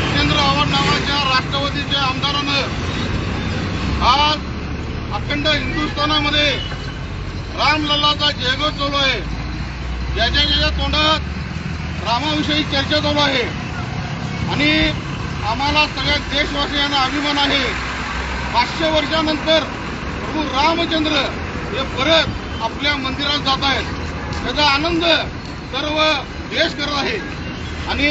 जितेंद्र आव्हाड नावाच्या राष्ट्रवादीच्या आमदारानं आज अखंड हिंदुस्थानामध्ये रामलल्लाचा जयघोष चालू आहे. ज्याच्या ज्याच्या तोंडात रामाविषयी चर्चा चालू आहे. आणि आम्हाला सगळ्या देशवासियांना अभिमान आहे. पाचशे वर्षानंतर प्रभू रामचंद्र हे परत आपल्या मंदिरात जात आहेत. त्याचा आनंद सर्व देश करत आहे. आणि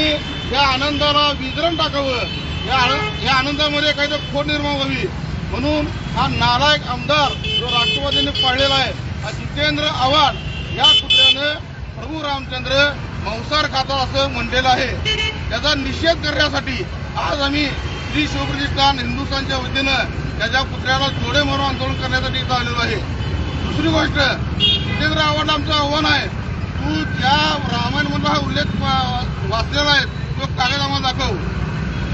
या आनंदाला विजरण टाकावं. या या आनंदामध्ये काहीतरी खोट निर्माण व्हावी. म्हणून हा नालायक आमदार जो राष्ट्रवादीने पाळलेला आहे हा जितेंद्र आव्हाड या कुत्र्यानं प्रभू रामचंद्र मांसार खाता असं म्हणलेलं आहे. त्याचा निषेध करण्यासाठी आज आम्ही श्री शिवप्रतिष्ठान हिंदुस्थानच्या वतीनं त्याच्या पुतळ्याला जोडे मारून आंदोलन करण्यासाठी इथं आलेलो आहे. दुसरी गोष्ट जितेंद्र आव्हाड आमचं आव्हान आहे. तू ज्या रामायणमधला हा उल्लेख वा- वाचलेला आहे तो कागद आम्हाला दाखव.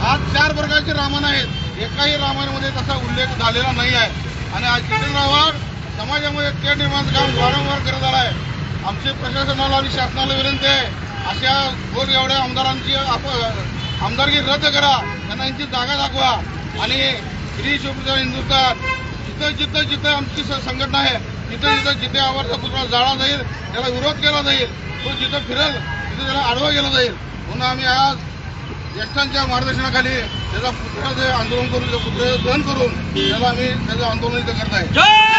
आज चार प्रकारचे रामायण आहेत. एकाही रामायणामध्ये तसा उल्लेख झालेला नाही आहे. आणि आज जितेंद्र आव्हाड समाजामध्ये ते निर्माण काम वारंवार करत आला आहे. आमचे प्रशासनाला आणि शासनाला विनंती आहे अशा गोर एवढ्या आमदारांची आप- आमदारकी रद्द करा. त्यांना यांची जागा दाखवा. आणि श्री शिवप्रसाद हिंदुस्थान जिथं जिथं जिथं आमची संघटना आहे तिथं जिथं जिथे आवडता कुत्रा जाळा जाईल त्याला विरोध केला जाईल तो जिथं फिरेल तिथं त्याला आडवा केला जाईल. म्हणून आम्ही आज ज्येष्ठांच्या मार्गदर्शनाखाली त्याचा पुतळ्याचं आंदोलन करून त्या दहन करून त्याला आम्ही त्याचं आंदोलन इथं करत आहे.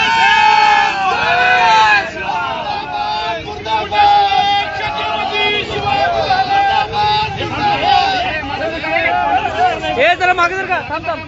मागे जर का थांब थांब